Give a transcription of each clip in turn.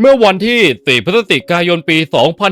เมื่อวันที่ 4 พฤศจิกายน ปี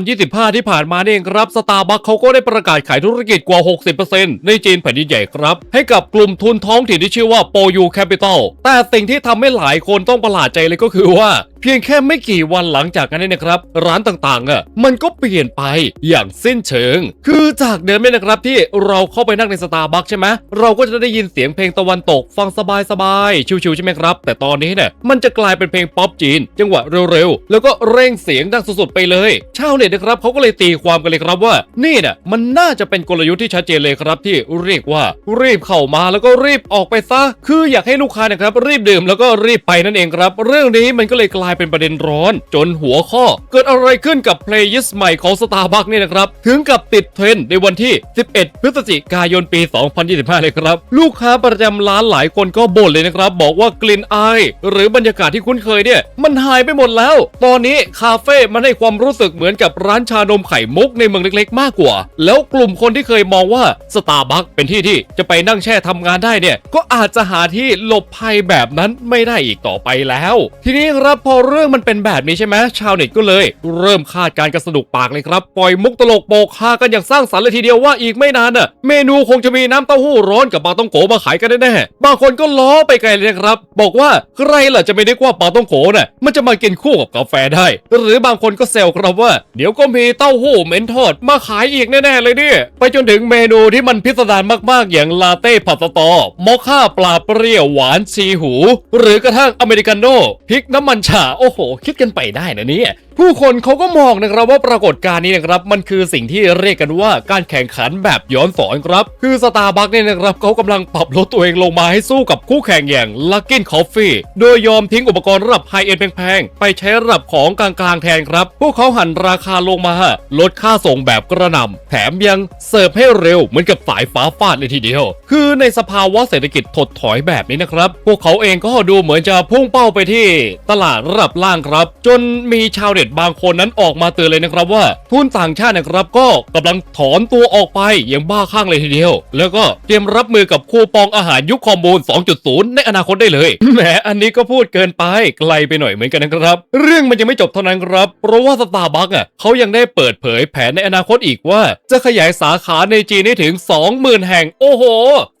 2025 ที่ผ่านมานี่เองครับสตาร์บัคเขาก็ได้ประกาศขายธุรกิจกว่า 60%ในจีนแผ่นดินใหญ่ครับ ให้กับกลุ่มทุนท้องถิ่นที่ชื่อว่า p o y u Capital แต่สิ่งที่ทำให้หลายคนต้องประหลาดใจเลยก็คือว่า เพียงแค่ไม่กี่วันหลังจากนั้นเองนะครับ ร้านต่างๆอะมันก็เปลี่ยนไปอย่างสิ้นเชิง คือจากเดิมเนี่ยนะครับที่เราเข้าไปนั่งในสตาร์บัคใช่ไหมเราก็จะได้ยินเสียงเพลงตะวันตกฟังสบายๆชิวๆใช่ไหมครับ แต่ตอนนี้เนี่ยมันจะกลายเป็นเพลงป๊อปจีนจังหวะเร็วแล้วก็เร่งเสียงดังสุดๆไปเลย ชาวเน็ตนะครับเขาก็เลยตีความกันเลยครับว่า นี่เนี่ยมันน่าจะเป็นกลยุทธ์ที่ชัดเจนเลยครับที่เรียกว่ารีบเข้ามาแล้วก็รีบออกไปซะ คืออยากให้ลูกค้าเนะครับรีบดื่มแล้วก็รีบไปนั่นเองครับ เรื่องนี้มันก็เลยกลายเป็นประเด็นร้อน จนหัวข้อ เกิดอะไรขึ้นกับเพลย์ยิสใหม่ของ Starbucks เนี่ยนะครับถึงกับติดเทรนด์ในวันที่ 11 พฤศจิกายนปี 2025 เลยครับ ลูกค้าประจำร้านหลายคนก็บ่นเลยนะครับ บอกว่ากลิ่นอาย หรือบรรยากาศที่คุ้นเคยเนี่ย มันหายไปหมดแล้วตอนนี้คาเฟ่มันให้ความรู้สึกเหมือนกับร้านชานมไข่มุกในเมืองเล็กๆ มากกว่า แล้วกลุ่มคนที่เคยมองว่าสตาร์บัคเป็นที่ที่จะไปนั่งแช่ทำงานได้เนี่ย ก็อาจจะหาที่หลบภัยแบบนั้นไม่ได้อีกต่อไปแล้ว ทีนี้ครับพอเรื่องมันเป็นแบบนี้ใช่ไหมชาวเน็ตก็เลย เริ่มคาดการกันสนุกปากเลยครับ ปล่อยมุกตลกโปกฮากันอย่างสร้างสรรค์เลยทีเดียวว่าอีกไม่นานน่ะเมนูคงจะมีน้ำเต้าหู้ร้อนกับปลาต้องโกมาขายกันแน่ๆบางคนก็ล้อไปไกลเลยครับ บอกว่าใครล่ะจะไม่ได้ว่าปลาต้องโกน่ะมันจะมากินคู่กับกาแฟได้ หรือบางคนก็แซวครับว่า เดี๋ยวก็มีเต้าหู้เหม็นทอดมาขายอีกแน่ ๆ เลยเนี่ย ไปจนถึงเมนูที่มันพิสดารมากๆ อย่างลาเต้ผัดสตอมอคค่าปลาเปรี้ยวหวานชีหู หรือกระทั่งอเมริกาโน่พริกน้ำมันฉ่าโอ้โห คิดกันไปได้นะเนี่ย ผู้คนเขาก็มองนะครับว่าปรากฏการณ์นี้นะครับมันคือสิ่งที่เรียกกันว่าการแข่งขันแบบย้อนสอนครับ คือสตาร์บัคเนี่ยนะครับเขากำลังปรับลดตัวเองลงมาให้สู้กับคู่แข่งอย่าง Luckin Coffee โดยยอมทิ้งอุปกรณ์ระดับไฮเอ็นแพงๆ ไปใช้ระดับของกลางๆแทนครับ พวกเขาหันราคาลงมา ลดค่าส่งแบบกระหน่ำแถมยังเสิร์ฟให้เร็วเหมือนกับสายฟ้าฟาดเลยทีเดียว คือในสภาวะเศรษฐกิจถดถอยแบบนี้นะครับ พวกเขาเองก็ดูเหมือนจะพุ่งเป้าไปที่ ตลาดระดับล่างครับ จนมีชาวเน็ตบางคนนั้นออกมาเตือนเลยนะครับว่าทุนต่างชาตินะครับก็กำลังถอนตัวออกไปอย่างบ้าคลั่งเลยทีเดียว แล้วก็เตรียมรับมือกับคูปองอาหารยุคคอมมูน2.0 ในอนาคตได้เลยแหมอันนี้ก็พูดเกินไปไกลไปหน่อยเหมือนกันนะครับ เรื่องมันยังไม่จบเท่านั้นครับ เพราะว่าสตาร์บัคอะเขายังได้เปิดเผยแผนในอนาคตอีกว่า จะขยายสาขาในจีนให้ถึง 20,000 แห่ง โอ้โห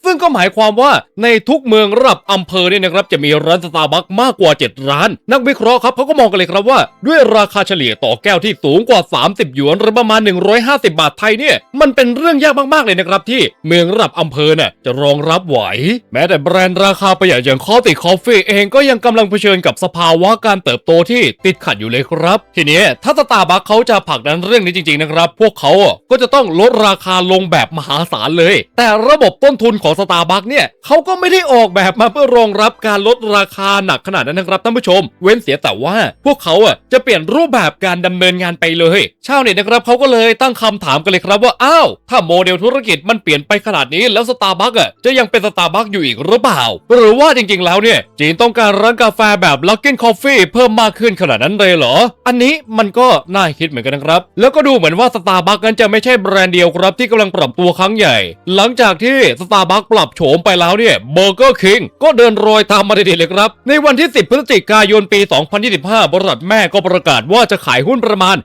ซึ่งก็หมายความว่าในทุกเมืองระดับอำเภอเนี่ยนะครับจะมีร้านสตาร์บัคมากกว่า 7 ร้าน นักวิเคราะห์ครับเขาก็มองกันเลยครับว่า ด้วยราคาเฉลี่ยต่อแก้วที่สูงกว่า 30 หยวนหรือประมาณ 150 บาทไทยเนี่ยมันเป็นเรื่องยากมากๆเลยนะครับที่เมืองระดับอำเภอเนี่ยจะรองรับไหว แม้แต่แบรนด์ราคาประหยัดอย่างคอติคอฟฟี่เองก็ยังกำลังเผชิญกับสภาวะการเติบโตที่ติดขัดอยู่เลยครับ ทีนี้ถ้าสตาร์บัคเขาจะผลักดันเรื่องนี้จริงๆนะครับ พวกเขาอะก็จะต้องลดราคาลงแบบมหาศาลเลย แต่ระบบต้นทุนของสตาร์บัคเนี่ยเขาก็ไม่ได้ออกแบบมาเพื่อรองรับการลดราคาหนักขนาดนั้นนะครับท่านผู้ชม เว้นเสียแต่ว่าพวกเขาอะจะเปลี่ยนรูปแบบการดำเนินงานไปเลย ชาวเน็ตนะครับเขาก็เลยตั้งคำถามกันเลยครับว่าอ้าวถ้าโมเดลธุรกิจมันเปลี่ยนไปขนาดนี้แล้วสตาร์บัคอะจะยังเป็นสตาร์บัคอยู่อีกหรือเปล่า หรือว่าจริงๆแล้วเนี่ยจีนต้องการร้านกาแฟแบบ Luckin Coffee เพิ่มมากขึ้นขนาดนั้นเลยเหรอ อันนี้มันก็น่าคิดเหมือนกันนะครับ แล้วก็ดูเหมือนว่าสตาร์บัคนั้นจะไม่ใช่แบรนด์เดียวครับที่กำลังปรับตัวครั้งใหญ่ หลังจากที่สตาร์บัคปรับโฉมไปแล้วเนี่ยเบอร์เกอร์คิงก็เดินรอยตามมาเด็ดๆเลยครับ ในวันที่ 10 พฤศจิกายนปี 2025 บริษัทแม่ก็ประกาศว่าจะขายหุ้นประมาณ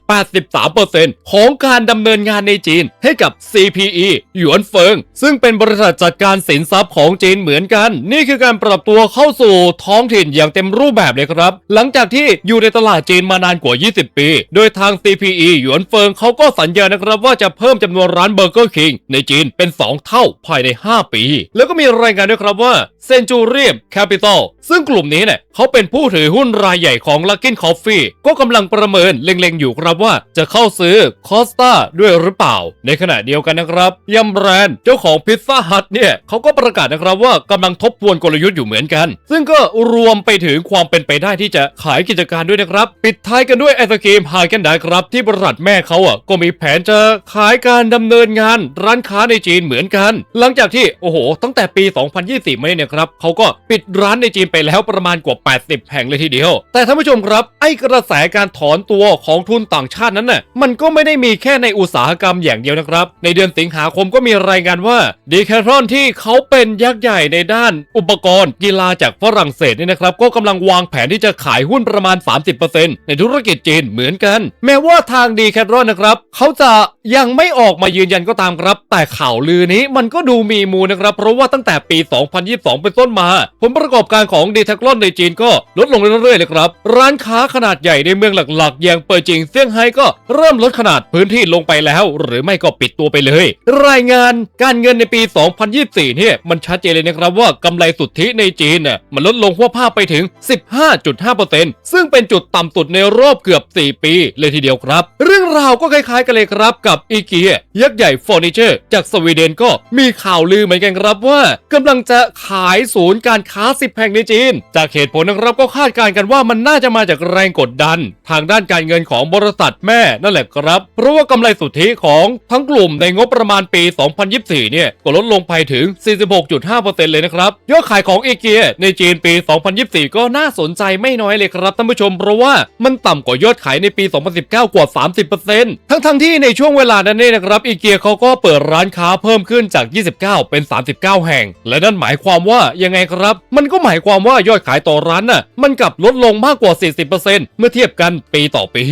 83%ของการดำเนินงานในจีนให้กับ CPE หยวนเฟิง ซึ่งเป็นบริษัทจัดการสินทรัพย์ของจีนเหมือนกัน นี่คือการปรับตัวเข้าสู่ท้องถิ่นอย่างเต็มรูปแบบเลยครับ หลังจากที่อยู่ในตลาดจีนมานานกว่า 20 ปี โดยทาง CPE หยวนเฟิงเขาก็สัญญานะครับว่าจะเพิ่มจำนวนร้านเบอร์เกอร์คิงในจีนเป็น 2 เท่าภายใน 5 ปีแล้วก็มีรายงานด้วยครับว่าเซนจูเรียมแคปิตอลซึ่งกลุ่มนี้เนี่ยเขาเป็นผู้ถือหุ้นรายใหญ่ของ Luckin Coffee ก็กำลังประเมินเล็งๆอยู่ครับว่าจะเข้าซื้อคอสตาด้วยหรือเปล่า ในขณะเดียวกันนะครับยัมแบรนด์เจ้าของพิซซ่าฮัทเนี่ยเขาก็ประกาศนะครับว่ากำลังทบทวนกลยุทธ์อยู่เหมือนกัน ซึ่งก็รวมไปถึงความเป็นไปได้ที่จะขายกิจการด้วยนะครับ ปิดท้ายกันด้วยไอศกรีมฮาเกนไดครับ ที่บริษัทแม่เขาอะก็มีแผนจะขายการดำเนินงานร้านค้าในจีนเหมือนกัน หลังจากที่โอ้โห ตั้งแต่ปี 2024 มาเนี่ยครับเขาก็ปิดร้านในจีนไปแล้วประมาณกว่า 80 แห่งเลยทีเดียว แต่ท่านผู้ชมครับ ไอ้กระแสการถอนตัวของทุนต่างชาตินั้นน่ะมันก็ไม่ได้มีแค่ในอุตสาหกรรมอย่างเดียวนะครับ ในเดือนสิงหาคมก็มีรายงานว่าดีแคทรอนที่เขาเป็นยักษ์ใหญ่ในด้านอุปกรณ์กีฬาจากฝรั่งเศสเนี่ยนะครับ ก็กำลังวางแผนที่จะขายหุ้นประมาณ 30%ในธุรกิจจีนเหมือนกัน แม้ว่าทางดีแคทรอนนะครับเขาจะยังไม่ออกมายืนยันก็ตามครับ แต่ข่าวลือนี้มันก็ดูมีมูลนะครับครับ เพราะว่าตั้งแต่ปี 2022 เป็นต้นมา ผลประกอบการของดีแทคลอนในจีนก็ลดลงเรื่อยๆเลยครับ ร้านค้าขนาดใหญ่ในเมืองหลักๆ อย่างเปอร์จิงเซี่ยงไฮ้ก็เริ่มลดขนาดพื้นที่ลงไปแล้ว หรือไม่ก็ปิดตัวไปเลย รายงานการเงินในปี 2024 เนี่ยมันชัดเจนเลยนะครับว่ากำไรสุทธิในจีนน่ะมันลดลงหัวภาพไปถึง 15.5%ซึ่งเป็นจุดต่ำสุดในรอบเกือบ 4 ปีเลยทีเดียวครับ เรื่องราวก็คล้ายๆกันเลยครับกับอีเกียยักษ์ใหญ่เฟอร์นิเจอร์จากสวีเดนก็มีข่าวลือเหมือนกันครับว่ากำลังจะขายศูนย์การค้า10แห่งในจีน จากเหตุผลนะครับก็คาดการณ์กันว่ามันน่าจะมาจากแรงกดดัน ทางด้านการเงินของบริษัทแม่นั่นแหละครับ เพราะว่ากำไรสุทธิของทั้งกลุ่มในงบประมาณปี 2024 เนี่ยก็ลดลงไปถึง 46.5%เลยนะครับยอดขายของอีเกียในจีนปี 2024 ก็น่าสนใจไม่น้อยเลยครับท่านผู้ชมเพราะว่ามันต่ำกว่ายอดขายในปี 2019 กว่า 30%ทั้งทั้งๆที่ในช่วงเวลานั้นเนี่ยนะครับอีเกียเขาก็เปิดร้านค้าเพิ่มขึ้นจาก 29 เป็น39 แห่ง และนั่นหมายความว่ายังไงครับ มันก็หมายความว่ายอดขายต่อร้านน่ะ มันกลับลดลงมากกว่า 40%เมื่อเทียบกันปีต่อปี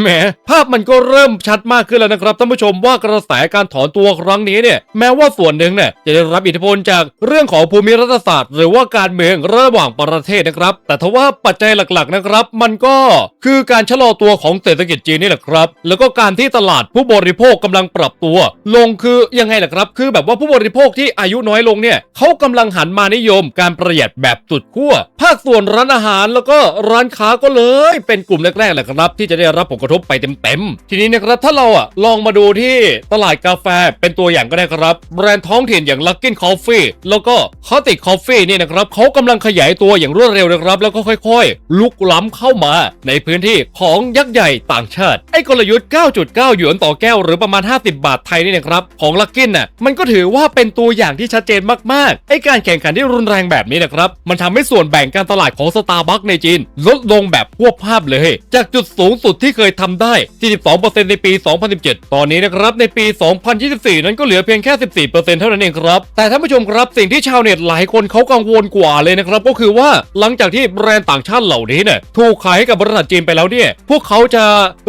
แหมภาพมันก็เริ่มชัดมากขึ้นแล้วนะครับท่านผู้ชมว่ากระแสการถอนตัวครั้งนี้เนี่ยแม้ว่าส่วนหนึ่งเนี่ยจะได้รับอิทธิพลจากเรื่องของภูมิรัฐศาสตร์ หรือว่าการเมืองระหว่างประเทศนะครับ แต่ทว่าปัจจัยหลักๆนะครับ มันก็คือการชะลอตัวของเศรษฐกิจจีนนี่แหละครับ แล้วก็การที่ตลาดผู้บริโภคกำลังปรับตัว ลงคือยังไงล่ะครับ คือแบบว่าผู้บริโภคที่อายุยุน้อยลงเนี่ยเขากำลังหันมานิยมการประหยัดแบบสุดขั้วภาคส่วนร้านอาหารแล้วก็ร้านค้าก็เลย เป็นกลุ่มแรกๆแหละครับ ที่จะได้รับผลกระทบไปเต็มๆทีนี้นะครับถ้าเราอะลองมาดูที่ตลาดกาแฟเป็นตัวอย่างก็ได้ครับแบรนด์ท้องถิ่นอย่าง Luckin Coffee แล้วก็ c o t i c Coffee เนี่ยนะครับเขากำลังขยายตัวอย่างรวดเร็วนะครับ แล้วก็ค่อยๆ ลุกล้ำเข้ามา ในพื้นที่ของยักษ์ใหญ่ต่างชาติไอ้กลยุทธ์ 9.9 หยวนต่อแก้วหรือประมาณ 50 บาทไทยนี่นะครับของ Luckin น่ะมันก็ถือว่าเป็นตัวอย่างที่ชัดเจนมากๆไอการแข่งขันที่รุนแรงแบบนี้นะครับ มันทำให้ส่วนแบ่งการตลาดของ Starbucks ในจีน ลดลงแบบพวบภาพเลย จากจุดสูงสุดที่เคยทำได้ 42%ในปี 2017 ตอนนี้นะครับในปี 2024 นั้นก็เหลือเพียงแค่ 14%เท่านั้นเองครับ แต่ท่านผู้ชมครับสิ่งที่ชาวเน็ตหลายคนเขากังวลกว่าเลยนะครับ ก็คือว่าหลังจากที่แบรนด์ต่างชาติเหล่านี้เนี่ยถูกขายให้กับบริษัทจีนไปแล้วเนี่ย พวกเขาจะ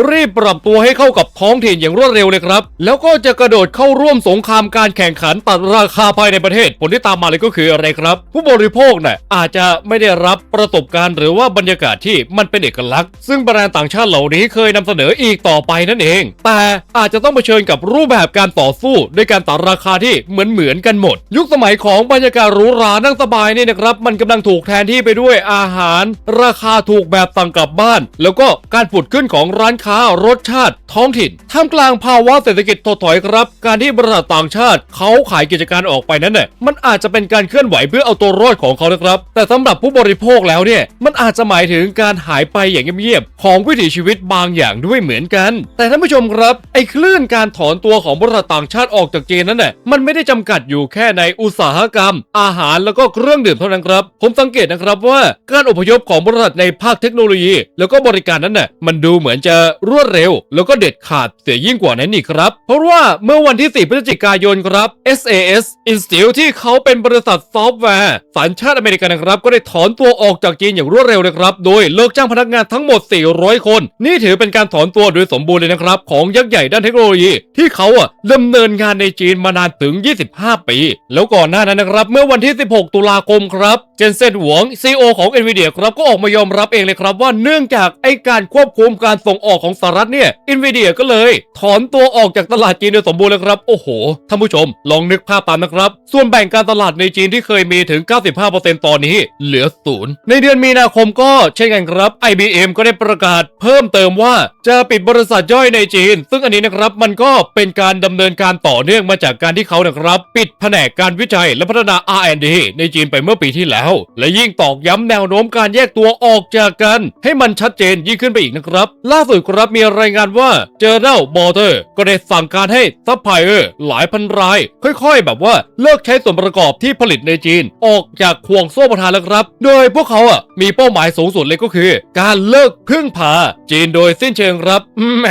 รีบปรับตัวให้เข้ากับท้องถิ่นอย่างรวดเร็วเลยครับ แล้วก็จะกระโดดเข้าร่วมสงครามการแข่งขันตัดราคาภายในประเทศผลที่ตามมาเลยก็คืออะไรครับ ผู้บริโภคเนี่ยอาจจะไม่ได้รับประสบการณ์หรือว่าบรรยากาศที่มันเป็นเอกลักษณ์ ซึ่งแบรนด์ต่างชาติเหล่านี้เคยนำเสนออีกต่อไปนั่นเอง แต่อาจจะต้องเผชิญกับรูปแบบการต่อสู้ด้วยการตัดราคาที่เหมือนเหมือนกันหมด ยุคสมัยของบรรยากาศหรูหรานั่งสบายนี่นะครับ มันกำลังถูกแทนที่ไปด้วยอาหาร ราคาถูกแบบสั่งกลับบ้าน แล้วก็การผุดขึ้นของร้านค้ารสชาติ ท้องถิ่นท่ามกลางภาวะเศรษฐกิจถดถอยครับ การที่บริษัทต่างชาติเขาขายกิจการออกไปนั้นเนี่ยมันอาจจะเป็นการเคลื่อนไหวเพื่อเอาตัวรอดของเขานะครับ แต่สำหรับผู้บริโภคแล้วเนี่ยมันอาจจะหมายถึงการหายไปอย่างเงียบๆของวิถีชีวิตบางอย่างด้วยเหมือนกัน แต่ท่านผู้ชมครับไอ้คลื่นการถอนตัวของบริษัทต่างชาติออกจากจีนนั้นน่ะมันไม่ได้จำกัดอยู่แค่ในอุตสาหกรรม อาหารแล้วก็เครื่องดื่มเท่านั้นครับ ผมสังเกตนะครับว่าการอพยพของบริษัทในภาคเทคโนโลยี แล้วก็บริการนั้นน่ะมันดูเหมือนจะรวดเร็ว แล้วก็เด็ดขาดเสียยิ่งกว่านั้นอีกครับ เพราะว่าเมื่อวันที่ 4 พฤศจิกายนครับ SAS Institute ที่เขาเป็นบริษัทซอฟต์แวร์สัญชาติอเมริกันนะครับ ก็ได้ถอนตัวออกจากจีนอย่างรวดเร็วเลยครับ โดยเลิกจ้างพนักงานทั้งหมด 400 คน นี่ถือเป็นการถอนตัวโดยสมบูรณ์เลยนะครับ ของยักษ์ใหญ่ด้านเทคโนโลยี ที่เขาอะดำเนินงานในจีนมานานถึง 25 ปี แล้วก่อนหน้านั้นนะครับ เมื่อวันที่ 16 ตุลาคมครับเจนเซนหวง CEO ของ NVIDIA ครับก็ออกมายอมรับเองเลยครับว่าเนื่องจากไอการควบคุมการส่งออกของสหรัฐเนี่ย NVIDIA ก็เลย ถอนตัวออกจากตลาดจีนโดยสมบูรณ์เลยครับโอ้โหท่านผู้ชม ลองนึกภาพตามนะครับส่วนแบ่งการตลาดในจีนที่เคยมีถึง 95%ตอนนี้เหลือศูนย์ในเดือนมีนาคมก็เช่นกันครับ IBM ก็ได้ประกาศเพิ่มเติมว่า จะปิดบริษัทย่อยในจีน ซึ่งอันนี้นะครับมันก็เป็นการดำเนินการต่อเนื่องมาจากการที่เขานะครับ ปิดแผนกการวิจัยและพัฒนา R&D ในจีนไปเมื่อปีที่แล้ว และยิ่งตอกย้ำแนวโน้มการแยกตัวออกจากกัน ให้มันชัดเจนยิ่งขึ้นไปอีกนะครับ ล่าสุดครับมีรายงานว่า General Motor ก็ได้สั่งการให้ซัพพลายเออร์หลายพันราย ค่อยๆ แบบว่าเลิกใช้ส่วนประกอบที่ผลิตในจีน ออกจากห่วงโซ่ประทานแล้วครับ โดยพวกเขาอะมีเป้าหมายสูงสุดเลยก็คือ การเลิกพึ่งพาจีนโดยสิ้นเชิงครับแหม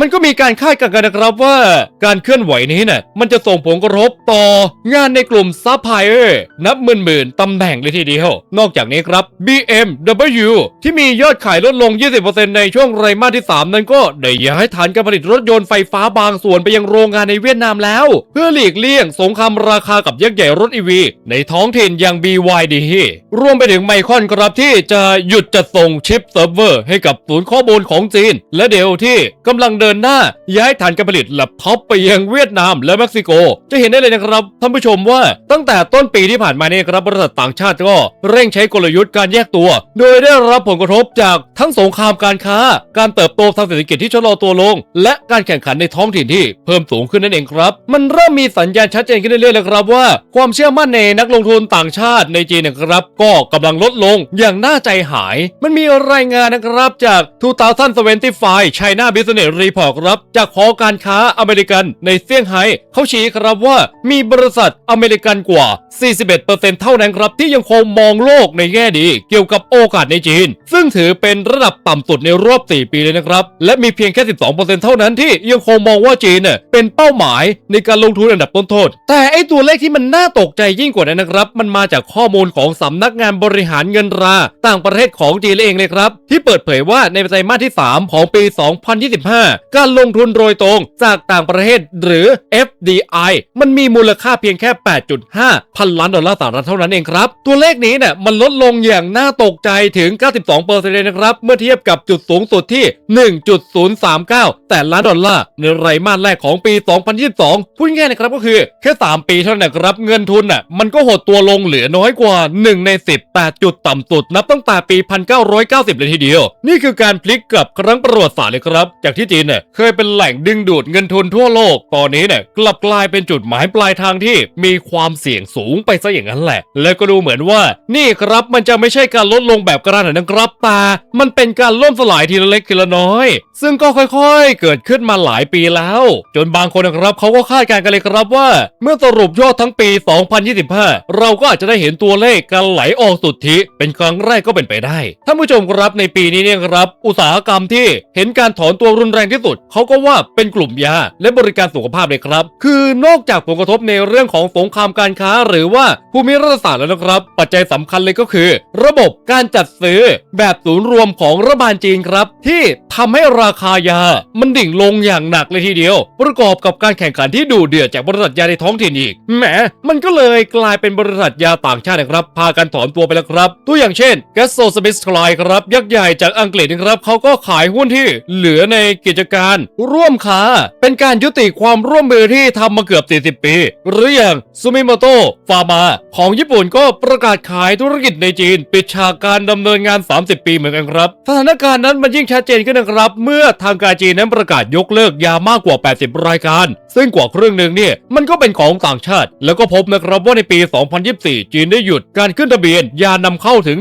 มันก็มีการคาดการณ์กันนะครับว่าการเคลื่อนไหวนี้เนี่ยมันจะส่งผลกระทบต่องานในกลุ่มซัพพลายเออร์นับหมื่นๆตำแหน่งเลยทีเดียว นอกจากนี้ครับ BMW ที่มียอดขายลดลง 20%ในช่วงไตรมาสที่ 3 นั้นก็ได้ย้ายฐานการผลิตรถยนต์ไฟฟ้าบางส่วนไปยังโรงงานในเวียดนามแล้ว เพื่อหลีกเลี่ยงสงครามราคากับยักษ์ใหญ่รถอีวีในท้องถิ่นอย่าง BYD รวมไปถึงไมคอนครับที่จะหยุดจัดส่งชิปเซิร์ฟเวอร์ให้กับศูนย์ข้อมูลของจีน และเดลที่กำลังเดินหน้าย้ายฐานการผลิตแล็ปท็อปไปยังเวียดนามและเม็กซิโก จะเห็นได้เลยนะครับท่านผู้ชมว่าตั้งแต่ต้นปีที่ผ่านมาเนี่ยครับบริษัทต่างชาติก็เร่งใช้กลยุทธ์การแยกตัว โดยได้รับผลกระทบจากทั้งสงครามการค้า การเติบโตทางเศรษฐกิจที่ชะลอตัวลง และการแข่งขันในท้องถิ่นที่เพิ่มสูงขึ้นนั่นเองครับ มันเริ่มมีสัญญาณชัดเจนขึ้นเรื่อยๆแล้วครับว่า ความเชื่อมั่นในนักลงทุนต่างชาติในจีนนะครับ ก็กำลังลดลงอย่างน่าใจหาย มันมีรายงานนะครับจาก 2025 China Business Report รับจากหอการค้าอเมริกันในเซี่ยงไฮ้เขาชี้ครับว่ามีบริษัทอเมริกันกว่า 41%เท่านั้นครับที่ยังคงมองโลกในแง่ดี เกี่ยวกับโอกาสในจีน ซึ่งถือเป็นระดับต่ำสุดในรอบ 4 ปีเลยนะครับ และมีเพียงแค่ 12%เท่านั้นที่ยังคงมองว่าจีนเน่ยเป็นเป้าหมายในการลงทุนอันดับต้นๆแต่ไอตัวเลขที่มันน่าตกใจยิ่งกว่านั้นนะครับ มันมาจากข้อมูลของสำนักงานบริหารเงินตรา ต่างประเทศของจีนเองเลยครับ ที่เปิดเผยว่าในไตรมาสที่ 3 ของปี2025 การลงทุนโดยตรงจากต่างประเทศหรือ FDI มันมีมูลค่าเพียงแค่ 8.5 พันล้านดอลลาร์สหรัฐเท่านั้นเองครับ ตัวเลขนี้เนี่ยมันลดลงอย่างน่าตกใจถึง 92%เลยนะครับ เมื่อเทียบกับจุดสูงสุดที่ 1.039 แต่ล้านดอลลาร์ในไตรมาสแรกของปี 2022 พูดง่ายๆนะครับก็คือแค่ 3 ปีเท่านั้นครับเงินทุนน่ะมันก็หดตัวลงเหลือน้อยกว่า 1 ใน 10แต่จุดต่ำสุดนับตั้งแต่ปี 1990 เลยทีเดียว นี่คือการพลิกกลับครั้งประวัติศาสตร์เลยครับ จากที่จีนเนี่ยเคยเป็นแหล่งดึงดูดเงินทุนทั่วโลก ตอนนี้เนี่ยกลับกลายเป็นจุดหมายปลายทางที่มีความเสี่ยงสูงไปซะอย่างนั้นแหละ แล้วก็ดูเหมือนว่า นี่ครับมันจะไม่ใช่การลดลงแบบกระดานนะครับแต่มันเป็นการล่มสลายทีละเล็กทีละน้อย ซึ่งก็ค่อยๆ เกิดขึ้นมาหลายปีแล้ว จนบางคนนะครับเขาก็คาดการณ์กันเลยครับว่า เมื่อสรุปยอดทั้งปี 2025 เราก็อาจจะได้เห็นตัวเลขการไหลออกสุทธิ เป็นครั้งแรกก็เป็นไปได้ท่านผู้ชมครับในปีนี้เนี่ยครับ อุตสาหกรรมที่เห็นการถอนตัวรุนแรงที่สุด เขาก็ว่าเป็นกลุ่มยาและบริการสุขภาพเลยครับ คือนอกจากผลกระทบในเรื่องของสงครามการค้า หรือว่าภูมิรัฐศาสตร์แล้วนะครับ ปัจจัยสำคัญเลยก็คือ ระบบการจัดซื้อแบบศูนย์รวมของรัฐบาลจีนครับ ที่ทำให้ราคายา มันดิ่งลงอย่างหนักเลยทีเดียว ประกอบกับการแข่งขันที่ดูเดือดจากบริษัทยาในท้องถิ่นอีกแหมมันก็เลยกลายเป็นบริษัทยาต่างชาตินะครับ พากันถอนตัวไปแล้วครับ ตัวอย่างเช่น g a s t r o s m i t h k l i ครับยักษ์ใหญ่จากอังกฤษนะครับเขาก็ขายหุ้นที่เหลือในกิจการร่วมค้า เป็นการยุติความร่วมมือที่ทำมาเกือบ 40 ปี หรืออย่างซูมิโมโตฟาร์มาของญี่ปุ่นก็ประกาศขายธุรกิจในจีน ปิดฉากการดำเนินงาน 30 ปีเหมือนกันครับสถานการณ์นั้นมันยิ่งชัดเจนขึ้นนะครับ เมื่อทางการจีนนั้นประกาศยกเลิกยามากกว่า 80 รายการ ซึ่งกว่าครึ่งหนึ่งเนี่ยมันก็เป็นของต่างชาติ แล้วก็พบนะครับว่าในปี 2024 จีนได้หยุดการขึ้นทะเบียนยานำเข้าถึง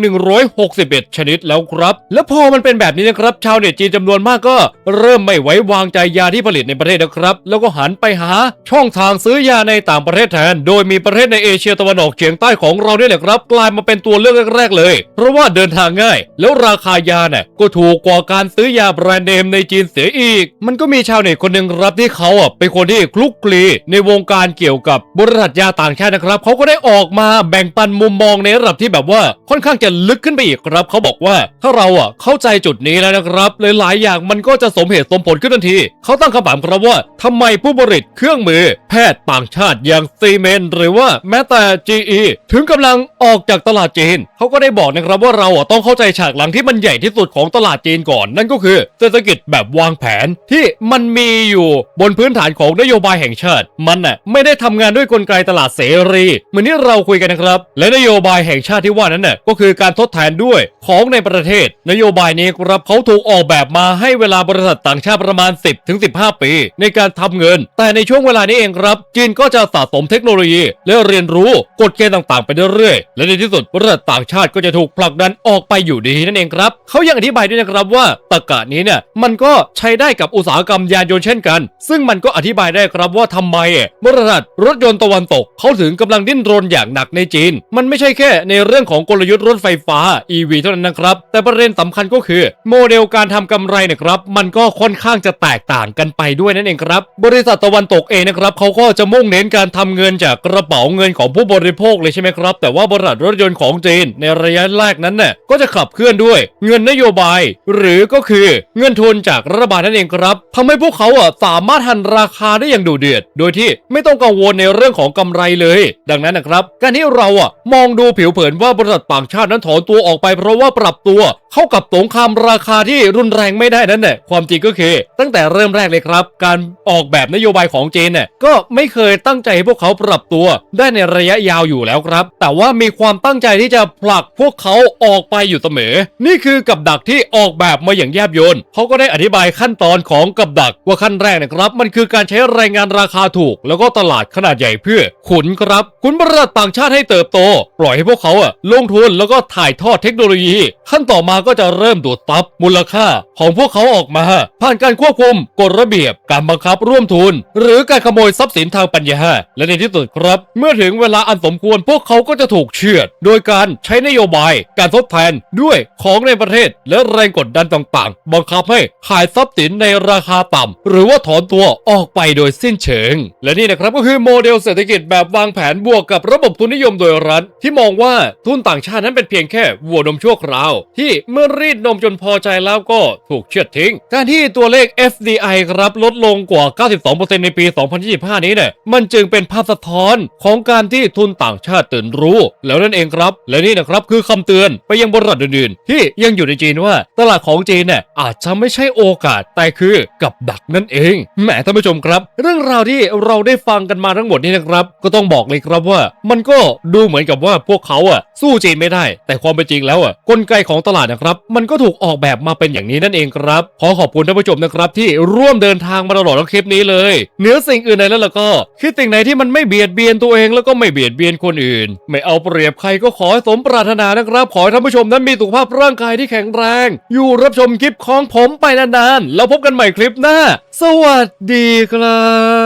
161 ชนิดแล้วครับ และพอมันเป็นแบบนี้นะครับ ชาวเน็ตจีนจำนวนนมากก็เริ่มไม่ไว้วางใจยาที่ผลิตในประเทศนะครับ แล้วก็หันไปหาช่องทางซื้อยาในต่างประเทศแทน โดยมีประเทศในเอเชียตะวันออกเฉียงใต้ของเราเนี่ยแหละครับ กลายมาเป็นตัวเลือกแรก ๆ เลย เพราะว่าเดินทางง่าย แล้วราคายาเนี่ยก็ถูกกว่าการซื้อยาแบรนด์เนมในจีนเสียอีก มันก็มีชาวเน็ตคนหนึ่งรับที่เขาอะเป็นคนที่คลุกคลีในวงการเกี่ยวกับบริษัทยาต่างชาตินะครับเขาก็ได้ออกมาแบ่งปันมุมมองในระดับที่แบบว่าค่อนข้างจะลึกขึ้นไปอีกครับ เขาบอกว่าถ้าเราอะเข้าใจจุดนี้แล้วนะครับหลายๆอย่างมันก็จะสมเหตุสมผลขึ้นทันที เขาตั้งคำถามครับว่าทำไมผู้ผลิตเครื่องมือ แพทย์ต่างชาติอย่างซีเมนหรือว่าแม้แต่ GE ถึงกำลังออกจากตลาดจีน เขาก็ได้บอกนะครับว่าเราต้องเข้าใจฉากหลังที่มันใหญ่ที่สุดของตลาดจีนก่อน นั่นก็คือเศรษฐกิจแบบวางแผนที่มันมีอยู่บนพื้นฐานของนโยบายแห่งชาติ มันน่ะไม่ได้ทำงานด้วยกลไกตลาดเสรีเหมือนที่เราคุยกันนะครับ และนโยบายแห่งชาติที่ว่านั้นน่ะก็คือการทดแทนด้วยของในประเทศ นโยบายนี้ครับเขาถูกออกแบบมาให้เวลาบริษัทต่างชาติประมาณ 10ถึง15 ปี ในการทำเงิน แต่ในช่วงเวลานี้เองครับ จีนก็จะสะสมเทคโนโลยี และเรียนรู้กฎเกณฑ์ต่างๆ ไปเรื่อยๆ และในที่สุดบริษัทต่างชาติก็จะถูกผลักดันออกไปอยู่ดีนั่นเองครับเขายังอธิบายด้วยนะครับว่าตรรกะนี้เนี่ยมันก็ใช้ได้กับอุตสาหกรรมยานยนต์เช่นกัน ซึ่งมันก็อธิบายได้ครับว่าทำไมบริษัทรถยนต์ตะวันตกเขาถึงกำลังดิ้นรนอย่างหนักในจีน มันไม่ใช่แค่ในเรื่องของกลยุทธ์รถไฟฟ้า EV เท่านั้นนะครับ แต่ประเด็นสำคัญก็คือ โมเดลการทำกำไรนะครับมันก็ค่อนข้างจะแตกต่างกันไปด้วยนั่นเองครับ บริษัทตะวันตกเองนะครับเขาก็จะมุ่งเน้นการทำเงินจากกระเป๋าเงินของผู้บริโภคเลยใช่ไหมครับ แต่ว่าบริษัทรถยนต์ของจีนในระยะแรกนั้นน่ะก็จะขับเคลื่อนด้วย เงินนโยบาย หรือก็คือเงินทุนจากรัฐบาลนั่นเองครับทำให้พวกเขาอะสามารถหันราคาได้อย่างดุเดือด โดยที่ไม่ต้องกังวลในเรื่องของกำไรเลย ดังนั้นนะครับ การที่เราอะมองดูผิวเผินว่าบริษัทต่างชาตินั้นถอนตัวออกไปเพราะว่าปรับตัว เข้ากับสงครามราคาที่รุนแรงไม่ได้นั่นแหละความจริงก็คือ ตั้งแต่เริ่มแรกเลยครับ การออกแบบนโยบายของจีนเนี่ยก็ไม่เคยตั้งใจให้พวกเขาปรับตัวได้ในระยะยาวอยู่แล้วครับ แต่ว่ามีความตั้งใจที่จะผลักพวกเขาออกไปอยู่เสมอ นี่คือกับดักที่ออกแบบมาอย่างแยบยลเขาก็ได้อธิบายขั้นตอนของกับดักว่าขั้นแรกนะครับ มันคือการใช้แรงงานราคาถูก แล้วก็ตลาดขนาดใหญ่เพื่อ ขุนครับ ขุนบริษัทต่างชาติให้เติบโต ปล่อยให้พวกเขาอะลงทุนแล้วก็ถ่ายทอดเทคโนโลยี ขั้นต่อมาก็จะเริ่มดูดซับมูลค่าของพวกวกเขาออกมา ผ่านการควบคุมกฎระเบียบการบังคับร่วมทุน หรือการขโมยทรัพย์สินทางปัญญา และในที่สุดครับ เมื่อถึงเวลาอันสมควรพวกเขาก็จะถูกเชือด โดยการใช้นโยบาย การทดแทนด้วยของในประเทศ และแรงกดดันต่างๆ บังคับให้ขายทรัพย์สินในราคาต่ำหรือว่าถอนตัวออกไปโดยสิ้นเชิง และนี่นะครับก็คือโมเดลเศรษฐกิจแบบวางแผนบวกกับระบบทุนนิยมโดยรัฐที่มองว่าทุนต่างชาตินั้นเป็นเพียงแค่วัวนมชั่วคราว ที่เมื่อรีดนมจนพอใจแล้วก็ถูกเชือดทิ้ง การที่ตัวเลข FDI ครับลดลงกว่า 92%ในปี 2025 นี้เนี่ย มันจึงเป็นภาพสะท้อนของการที่ทุนต่างชาติตื่นรู้ แล้วนั่นเองครับ และนี่นะครับคือคำเตือนไปยังบริษัทอื่นๆ ที่ยังอยู่ในจีนว่า ตลาดของจีนเนี่ยอาจจะไม่ใช่โอกาสแต่คือกับดักนั่นเองแหมท่านผู้ชมครับ เรื่องราวที่เราได้ฟังกันมาทั้งหมดนี้นะครับก็ต้องบอกเลยครับว่า มันก็ดูเหมือนกับว่าพวกเขาอะสู้จีนไม่ได้ แต่ความเป็นจริงแล้วอะกลไกของตลาดนะครับ มันก็ถูกออกแบบมาเป็นอย่างนี้นั่นเองครับ ขอขอบคุณท่านผู้ชมนะครับ ที่ร่วมเดินทางมาตลอดทั้งคลิปนี้เลยเหนือสิ่งอื่นใดแล้วล่ะก็คิดสิ่งไหนที่มันไม่เบียดเบียนตัวเองแล้วก็ไม่เบียดเบียนคนอื่น ไม่เอาเปรียบใครก็ขอให้สมปรารถนานะครับ ขอให้ท่านผู้ชมนั้นมีสุขภาพร่างกายที่แข็งแรง อยู่รับชมคลิปของผมไปนานๆแล้วพบกันใหม่คลิปหน้า สวัสดีครับ